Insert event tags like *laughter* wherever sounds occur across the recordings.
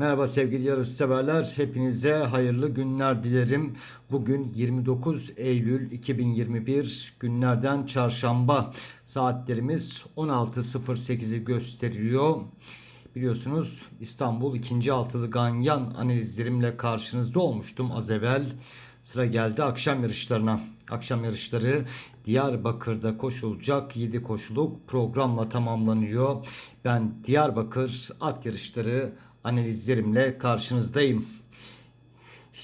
Merhaba sevgili yarış severler. Hepinize hayırlı günler dilerim. Bugün 29 Eylül 2021 günlerden çarşamba. Saatlerimiz 16.08'i gösteriyor. Biliyorsunuz İstanbul 2. altılı ganyan analizlerimle karşınızda olmuştum az evvel. Sıra geldi akşam yarışlarına. Akşam yarışları Diyarbakır'da koşulacak 7 koşuluk programla tamamlanıyor. Ben Diyarbakır at yarışları analizlerimle karşınızdayım.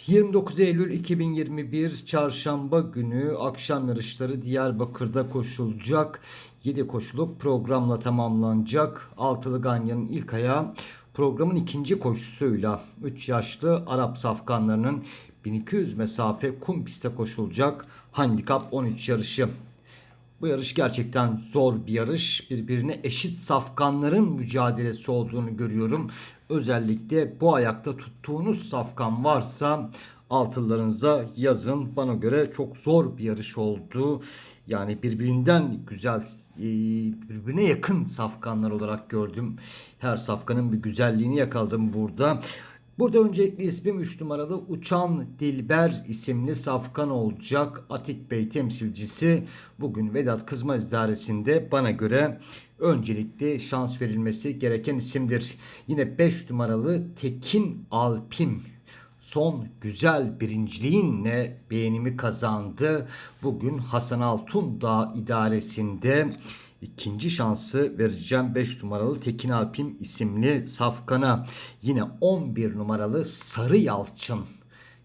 29 Eylül 2021 Çarşamba günü akşam yarışları Diyarbakır'da koşulacak. 7 koşuluk programla tamamlanacak. Altılı Ganyan'ın ilk ayağı programın ikinci koşusuyla 3 yaşlı Arap safkanlarının 1200 mesafe kum pistte koşulacak handikap 13 yarışı. Bu yarış gerçekten zor bir yarış. Birbirine eşit safkanların mücadelesi olduğunu görüyorum. Özellikle bu ayakta tuttuğunuz safkan varsa altıllarınıza yazın. Bana göre çok zor bir yarış oldu. Yani birbirinden güzel, e, birbirine yakın safkanlar olarak gördüm. Her safkanın bir güzelliğini yakaladım burada. Burada öncelikli ismim 3 numaralı Uçan Dilber isimli safkan olacak. Atik Bey temsilcisi bugün Vedat Kızmaz İdaresi'nde bana göre öncelikli şans verilmesi gereken isimdir. Yine 5 numaralı Tekin Alpim son güzel birinciliğinle beğenimi kazandı. Bugün Hasan Altun Dağ idaresinde ikinci şansı vereceğim 5 numaralı Tekin Alpim isimli safkana. Yine 11 numaralı Sarı Yalçın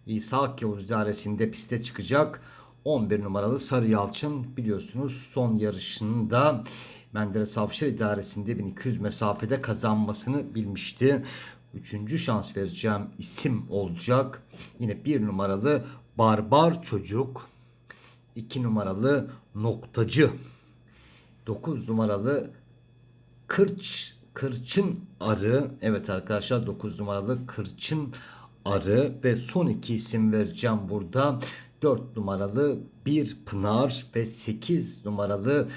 İsa Yavuz idaresinde piste çıkacak. 11 numaralı Sarı Yalçın biliyorsunuz son yarışında Menderes Avşar idaresinde 1200 mesafede kazanmasını bilmişti. Üçüncü şans vereceğim isim olacak. Yine bir numaralı Barbar Çocuk. iki numaralı Noktacı. 9 numaralı Kırç Kırçın Arı. Evet arkadaşlar 9 numaralı Kırçın Arı ve son iki isim vereceğim burada. 4 numaralı Bir Pınar ve 8 numaralı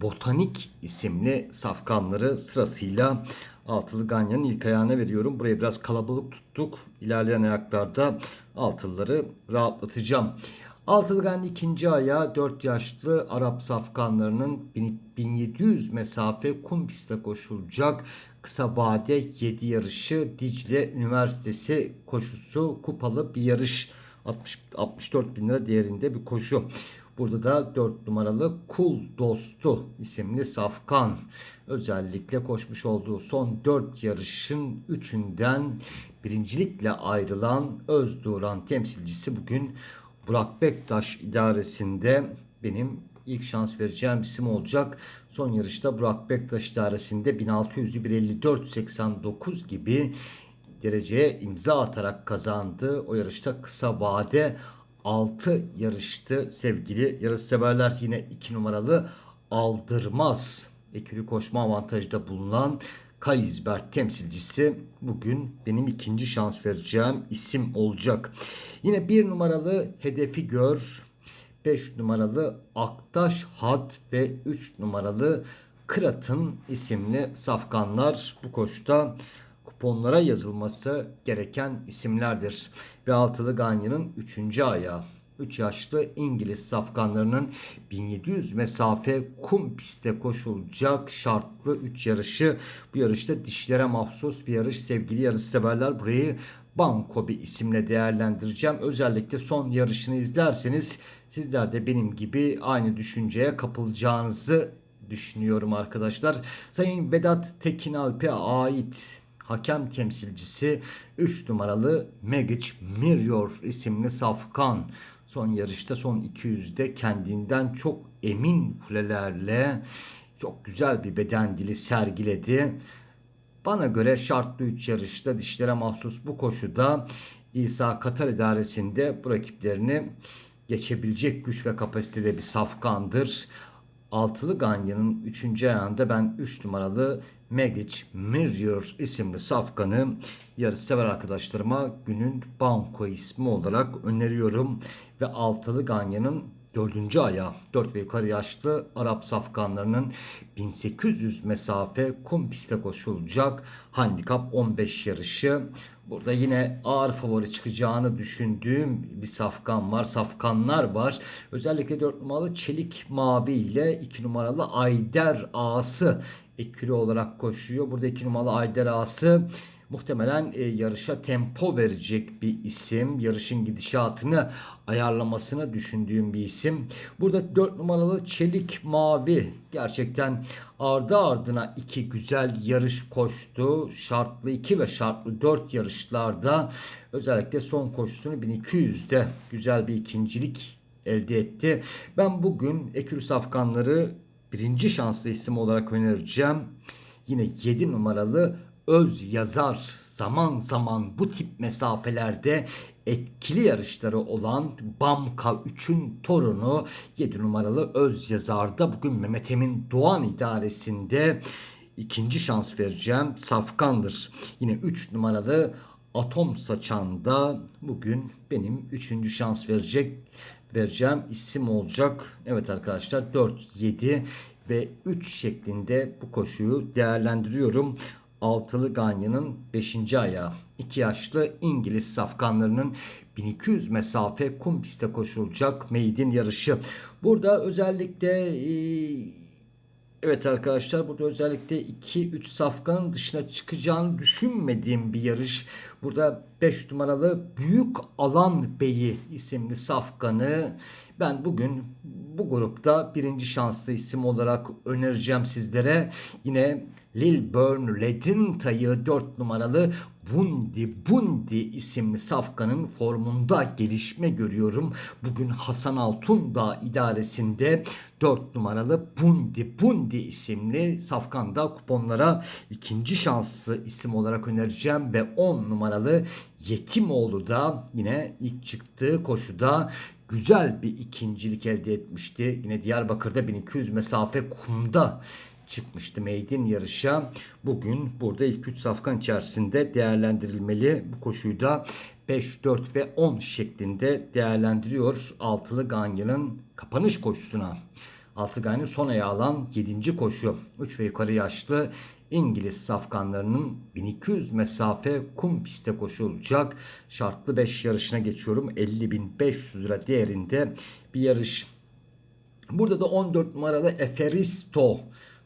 Botanik isimli safkanları sırasıyla Altılı Ganyan'ın ilk ayağına veriyorum. Burayı biraz kalabalık tuttuk. İlerleyen ayaklarda altılıları rahatlatacağım. Altılı Ganyan ikinci ayağı 4 yaşlı Arap safkanlarının 1700 mesafe kum pistte koşulacak kısa vade 7 yarışı Dicle Üniversitesi koşusu kupalı bir yarış 60, 64 bin lira değerinde bir koşu. Burada da 4 numaralı Kul Dostu isimli Safkan özellikle koşmuş olduğu son 4 yarışın 3'ünden birincilikle ayrılan Özduran temsilcisi bugün Burak Bektaş idaresinde benim ilk şans vereceğim isim olacak. Son yarışta Burak Bektaş idaresinde 1600'ü 154.89 gibi dereceye imza atarak kazandı. O yarışta kısa vade 6 yarıştı sevgili yarışseverler. Yine 2 numaralı aldırmaz ekili koşma avantajda bulunan Kalizbert temsilcisi bugün benim ikinci şans vereceğim isim olacak. Yine bir numaralı hedefi gör. 5 numaralı Aktaş Hat ve 3 numaralı Kırat'ın isimli safkanlar bu koşta kuponlara yazılması gereken isimlerdir. Ve altılı Ganyan'ın 3. ayağı. 3 yaşlı İngiliz safkanlarının 1700 mesafe kum pistte koşulacak şartlı 3 yarışı. Bu yarışta dişlere mahsus bir yarış sevgili yarışseverler. Burayı Banko bir isimle değerlendireceğim. Özellikle son yarışını izlerseniz sizler de benim gibi aynı düşünceye kapılacağınızı düşünüyorum arkadaşlar. Sayın Vedat Tekinalp'e ait hakem temsilcisi 3 numaralı Megic Miryor isimli safkan son yarışta son 200'de kendinden çok emin kulelerle çok güzel bir beden dili sergiledi. Bana göre şartlı 3 yarışta dişlere mahsus bu koşuda İsa Katar idaresinde bu rakiplerini geçebilecek güç ve kapasitede bir safkandır. Altılı Ganyan'ın 3. ayağında ben 3 numaralı Megic Mirror isimli safkanı yarışsever arkadaşlarıma günün banko ismi olarak öneriyorum. Ve Altılı Ganyan'ın Dördüncü ayağı 4 ve yukarı yaşlı Arap safkanlarının 1800 mesafe kum piste koşulacak handikap 15 yarışı. Burada yine ağır favori çıkacağını düşündüğüm bir safkan var. Safkanlar var. Özellikle 4 numaralı Çelik Mavi ile 2 numaralı Ayder Ağası ekürü olarak koşuyor. Burada 2 numaralı Ayder Ağası muhtemelen e, yarışa tempo verecek bir isim. Yarışın gidişatını ayarlamasını düşündüğüm bir isim. Burada 4 numaralı Çelik Mavi gerçekten ardı ardına iki güzel yarış koştu. Şartlı 2 ve şartlı 4 yarışlarda özellikle son koşusunu 1200'de güzel bir ikincilik elde etti. Ben bugün Ekürü Safkanları birinci şanslı isim olarak önereceğim. Yine 7 numaralı öz yazar zaman zaman bu tip mesafelerde etkili yarışları olan Bamka 3'ün torunu 7 numaralı öz yazarda bugün Mehmet Emin Doğan idaresinde ikinci şans vereceğim Safkandır. Yine 3 numaralı Atom Saçan'da bugün benim üçüncü şans verecek vereceğim isim olacak. Evet arkadaşlar 4, 7 ve 3 şeklinde bu koşuyu değerlendiriyorum. Altılı Ganyan'ın 5. ayağı. 2 yaşlı İngiliz safkanlarının 1200 mesafe kum piste koşulacak meydin yarışı. Burada özellikle e, Evet arkadaşlar burada özellikle 2-3 safkanın dışına çıkacağını düşünmediğim bir yarış. Burada 5 numaralı Büyük Alan Beyi isimli safkanı ben bugün bu grupta birinci şanslı isim olarak önereceğim sizlere. Yine Lil Burn Red'in tayı 4 numaralı Bundi Bundi isimli safkanın formunda gelişme görüyorum. Bugün Hasan Altun da idaresinde 4 numaralı Bundi Bundi isimli safkanda kuponlara ikinci şanslı isim olarak önereceğim ve 10 numaralı Yetimoğlu da yine ilk çıktığı koşuda güzel bir ikincilik elde etmişti. Yine Diyarbakır'da 1200 mesafe kumda çıkmıştı Meydin yarışa. Bugün burada ilk 3 safkan içerisinde değerlendirilmeli. Bu koşuyu da 5, 4 ve 10 şeklinde değerlendiriyor. Altılı Ganyan'ın kapanış koşusuna. Altılı Ganyan'ın son ayağı alan 7. koşu. 3 ve yukarı yaşlı İngiliz safkanlarının 1200 mesafe kum piste koşulacak şartlı 5 yarışına geçiyorum. 50.500 lira değerinde bir yarış. Burada da 14 numaralı Eferisto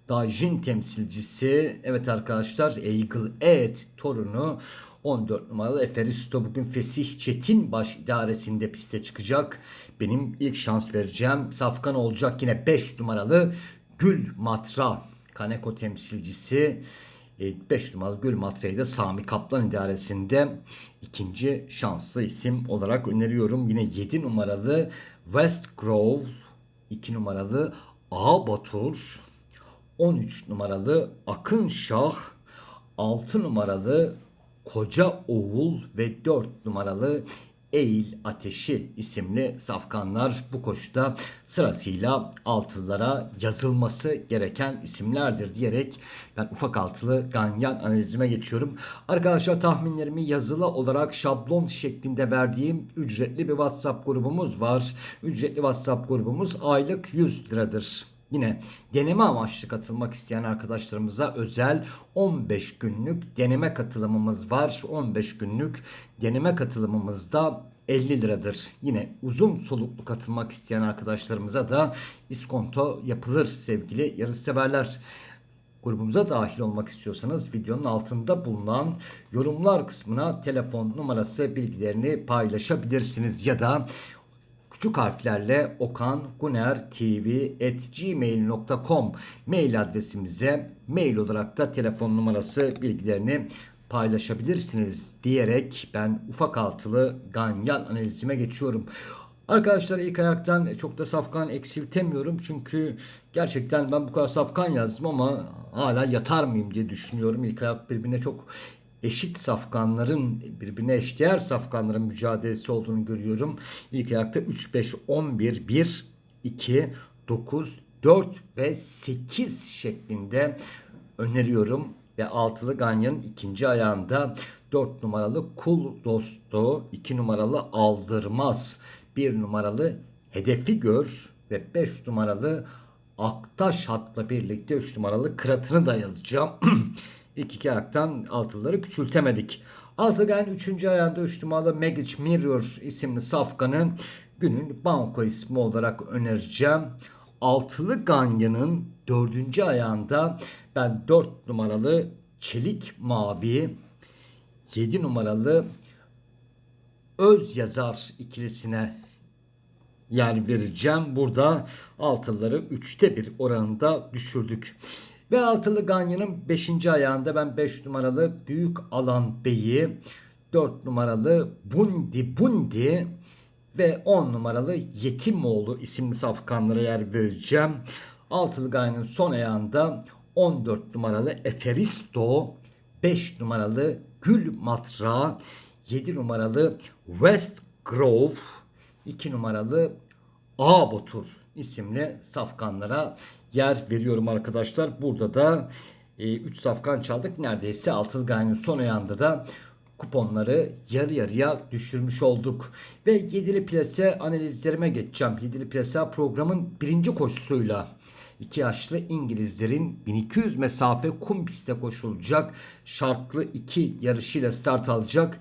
Dajin temsilcisi. Evet arkadaşlar Eagle Et torunu 14 numaralı Eferisto bugün Fesih Çetin baş idaresinde piste çıkacak. Benim ilk şans vereceğim safkan olacak yine 5 numaralı Gül Matra Kaneko temsilcisi 5 numaralı Gül Matra'yı da Sami Kaplan idaresinde ikinci şanslı isim olarak öneriyorum. Yine 7 numaralı West Grove, 2 numaralı A Batur, 13 numaralı Akın Şah, 6 numaralı Koca Oğul ve 4 numaralı Eğil Ateşi isimli safkanlar bu koşuda sırasıyla altılılara yazılması gereken isimlerdir diyerek ben ufak altılı ganyan analizime geçiyorum. Arkadaşlar tahminlerimi yazılı olarak şablon şeklinde verdiğim ücretli bir WhatsApp grubumuz var. Ücretli WhatsApp grubumuz aylık 100 liradır. Yine deneme amaçlı katılmak isteyen arkadaşlarımıza özel 15 günlük deneme katılımımız var. 15 günlük deneme katılımımızda 50 liradır. Yine uzun soluklu katılmak isteyen arkadaşlarımıza da iskonto yapılır sevgili yarışseverler. Grubumuza dahil olmak istiyorsanız videonun altında bulunan yorumlar kısmına telefon numarası bilgilerini paylaşabilirsiniz ya da küçük harflerle okangunertv.gmail.com mail adresimize mail olarak da telefon numarası bilgilerini paylaşabilirsiniz diyerek ben ufak altılı ganyan analizime geçiyorum. Arkadaşlar ilk ayaktan çok da safkan eksiltemiyorum çünkü gerçekten ben bu kadar safkan yazdım ama hala yatar mıyım diye düşünüyorum. İlk ayak birbirine çok eşit safkanların birbirine eşdeğer safkanların mücadelesi olduğunu görüyorum. İlk ayakta 3 5 11 1 2 9 4 ve 8 şeklinde öneriyorum ve altılı ganyanın ikinci ayağında 4 numaralı kul dostu, 2 numaralı aldırmaz, 1 numaralı Hedefi Gör ve 5 numaralı Aktaş hatla birlikte 3 numaralı Kıratını da yazacağım. *clears throat* İlk iki ayaktan altıları küçültemedik. Altıgen 3. ayağında 3 numaralı Magic Mirror isimli safkanı günün banko ismi olarak önereceğim. Altılı Ganyan'ın 4. ayağında ben 4 numaralı Çelik Mavi, 7 numaralı Öz Yazar ikilisine yer vereceğim. Burada altılıları 3'te 1 oranında düşürdük. Ve altılı Ganyan'ın 5. ayağında ben 5 numaralı Büyük Alan Bey'i, 4 numaralı Bundi Bundi ve 10 numaralı Yetimoğlu isimli safkanlara yer vereceğim. Altılı Ganyan'ın son ayağında 14 numaralı Eferisto, 5 numaralı Gül Matra, 7 numaralı West Grove, 2 numaralı Ağbotur isimli safkanlara yer veriyorum arkadaşlar. Burada da 3 safkan çaldık. Neredeyse Altılgay'ın son ayağında da kuponları yarı yarıya düşürmüş olduk. Ve yedili plase analizlerime geçeceğim. Yedili plase programın birinci koşusuyla iki yaşlı İngilizlerin 1200 mesafe kum pistte koşulacak şartlı iki yarışıyla start alacak.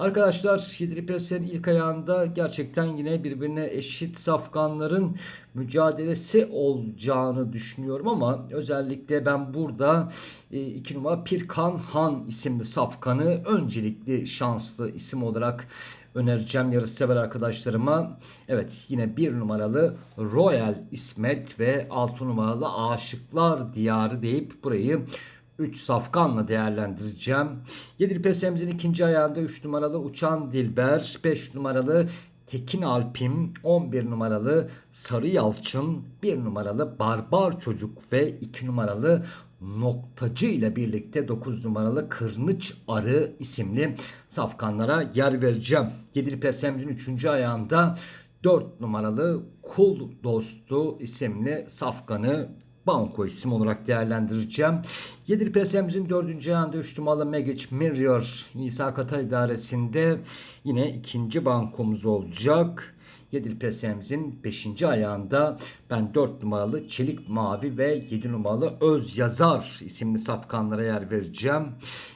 Arkadaşlar Plasi'nin ilk ayağında gerçekten yine birbirine eşit safkanların mücadelesi olacağını düşünüyorum ama özellikle ben burada e, iki numara Pirkan Han isimli safkanı öncelikli şanslı isim olarak önereceğim yarış sever arkadaşlarıma. Evet yine bir numaralı Royal İsmet ve altı numaralı Aşıklar Diyarı deyip burayı 3 safkanla değerlendireceğim. Yedili pesemizin ikinci ayağında 3 numaralı Uçan Dilber, 5 numaralı Tekin Alpim, 11 numaralı Sarı Yalçın, 1 numaralı Barbar Çocuk ve 2 numaralı Noktacı ile birlikte 9 numaralı Kırnıç Arı isimli safkanlara yer vereceğim. Yedili pesemizin 3. ayağında 4 numaralı Kul Dostu isimli safkanı banko isim olarak değerlendireceğim. Yedili pesemizin dördüncü ayağında 3 numaralı Magic Mirror İsa Katar idaresinde yine ikinci bankomuz olacak. Yedili pesemizin 5. ayağında ben 4 numaralı Çelik Mavi ve 7 numaralı Öz Yazar isimli safkanlara yer vereceğim.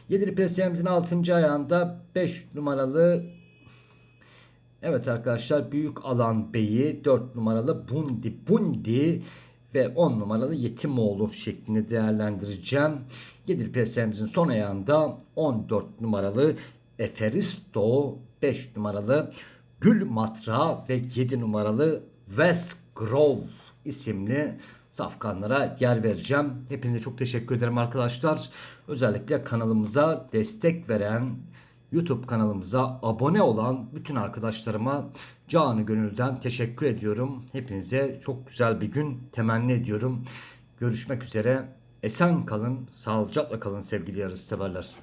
Yedili pesemizin 6. ayağında 5 numaralı Evet arkadaşlar Büyük Alan Bey'i 4 numaralı Bundi Bundi ve 10 numaralı Yetimoğlu şeklinde değerlendireceğim. Yedili pesemizin son ayağında 14 numaralı Eferisto, 5 numaralı Gül Matra ve 7 numaralı West Grove isimli safkanlara yer vereceğim. Hepinize çok teşekkür ederim arkadaşlar. Özellikle kanalımıza destek veren, YouTube kanalımıza abone olan bütün arkadaşlarıma canı gönülden teşekkür ediyorum. Hepinize çok güzel bir gün temenni ediyorum. Görüşmek üzere. Esen kalın, sağlıcakla kalın sevgili yarış severler.